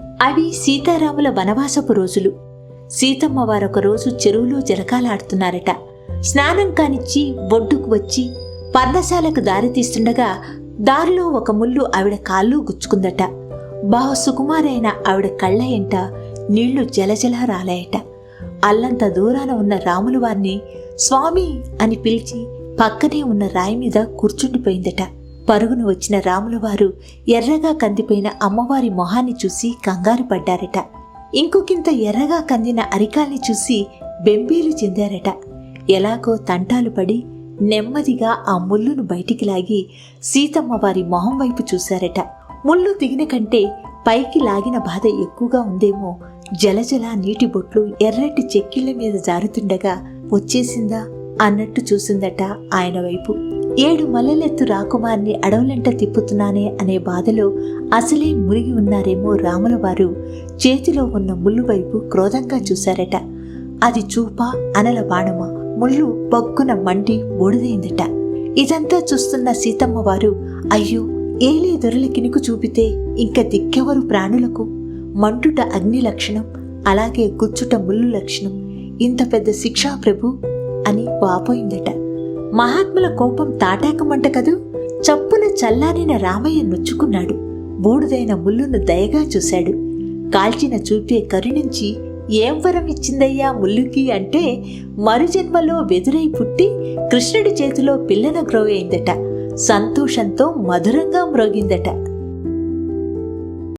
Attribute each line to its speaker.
Speaker 1: అవి సీతారాముల వనవాసపు రోజులు. సీతమ్మ వారొక రోజు చెరువులో జలకాలాడుతున్నారట. స్నానం కానిచ్చి బొడ్డుకు వచ్చి పర్ణశాలకు దారి తీస్తుండగా దారిలో ఒక ముళ్ళు ఆవిడ కాళ్ళు గుచ్చుకుందట. బావ సుకుమారైన ఆవిడ కళ్ళ ఎంట నీళ్ళు జలజల రాలాయట. అల్లంత దూరాన ఉన్న రాములు వారిని స్వామి అని పిలిచి పక్కనే ఉన్న రాయి మీద కూర్చుండిపోయిందట. పరుగును వచ్చిన రాములవారు ఎర్రగా కందిపోయిన అమ్మవారి మొహాన్ని చూసి కంగారు పడ్డారట. ఇంకొకింత ఎర్రగా కందిన అరికాల్ని చూసి బెంబీలు చెందారట. ఎలాగో తంటాలు పడి నెమ్మదిగా ఆ ముళ్ళును బయటికి లాగి సీతమ్మ వారి మొహం వైపు చూశారట. ముళ్ళు దిగిన కంటే పైకి లాగిన బాధ ఎక్కువగా ఉందేమో జలజల నీటి బొట్లు ఎర్రటి చెక్కిళ్ళ మీద జారుతుండగా వచ్చేసిందా అన్నట్టు చూసిందట ఆయన వైపు. ఏడు మల్లెలెత్తు రాకుమార్ని అడవులంట తిప్పుతున్నానే అనే బాధలో అసలే మురిగి ఉన్నారేమో రాముల వారు. చేతిలో ఉన్న ముళ్ళు వైపు క్రోధంగా చూశారట. అది చూపా అనల బాణమా. ముళ్ళు బొగ్గున మండి బూడిదైందట. ఇదంతా చూస్తున్న సీతమ్మ వారు అయ్యో ఏలే దొరల కినుకు చూపితే ఇంక దిక్కెవరు ప్రాణులకు? మంటుట అగ్ని లక్షణం అలాగే గుచ్చుట ముళ్ళు లక్షణం. ఇంత పెద్ద శిక్షా ప్రభు అని వాపోయిందట. మహాత్ముల కోపం తాటాకమంట కదూ? చప్పున చల్లారిన రామయ్య నొచ్చుకున్నాడు. బూడిదైన ముల్లును దయగా చూశాడు. కాల్చిన చూపే కరుణించి ఏం వరం ఇచ్చిందయ్యా ముల్లుకి? అంటే మరుజన్మలో వెదురై పుట్టి కృష్ణుడి చేతిలో పిల్లన గ్రోవైందట సంతోషంతో మధురంగా మ్రోగిందట.